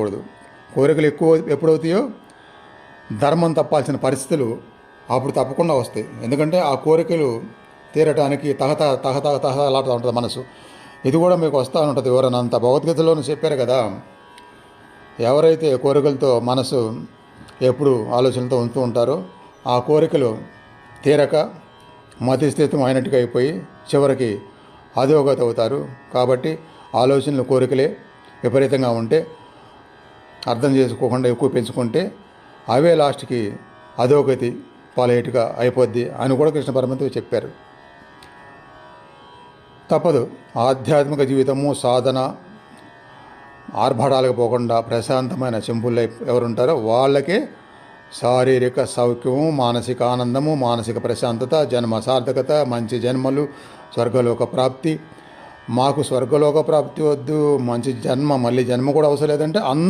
కూడదు కోరికలు ఎక్కువ ఎప్పుడవుతాయో ధర్మం తప్పాల్సిన పరిస్థితులు అప్పుడు తప్పకుండా వస్తాయి. ఎందుకంటే ఆ కోరికలు తీరటానికి తహత తహత తహతలాడుతూ ఉంటుంది మనసు. ఇది కూడా మీకు వస్తూ ఉంటుంది ఎవరైనా అంత. భగవద్గీతలోనే చెప్పారు కదా ఎవరైతే కోరికలతో మనసు ఎప్పుడు ఆలోచనలతో ఉంటూ ఉంటారో ఆ కోరికలు తీరక మతిస్థితం అయినట్టుగా అయిపోయి చివరికి అధోగత అవుతారు. కాబట్టి ఆలోచనలు కోరికలే విపరీతంగా ఉంటే అర్థం చేసుకోకుండా ఎక్కువ పెంచుకుంటే అవే లాస్ట్కి అధోగతి పాలయ్యేట్టుగా అయిపోద్ది అని కూడా కృష్ణ పరమంతుడు చెప్పారు. తప్పదు. ఆధ్యాత్మిక జీవితము సాధన ఆర్భాటాలకు పోకుండా ప్రశాంతమైన సింపుల్ లైఫ్ ఎవరుంటారో వాళ్ళకే శారీరక సౌఖ్యము మానసిక ఆనందము మానసిక ప్రశాంతత జన్మ సార్థకత మంచి జన్మలు స్వర్గలోక ప్రాప్తి. మాకు స్వర్గలోక ప్రాప్తి వద్దు మంచి జన్మ మళ్ళీ జన్మ కూడా అవసరం లేదంటే అంత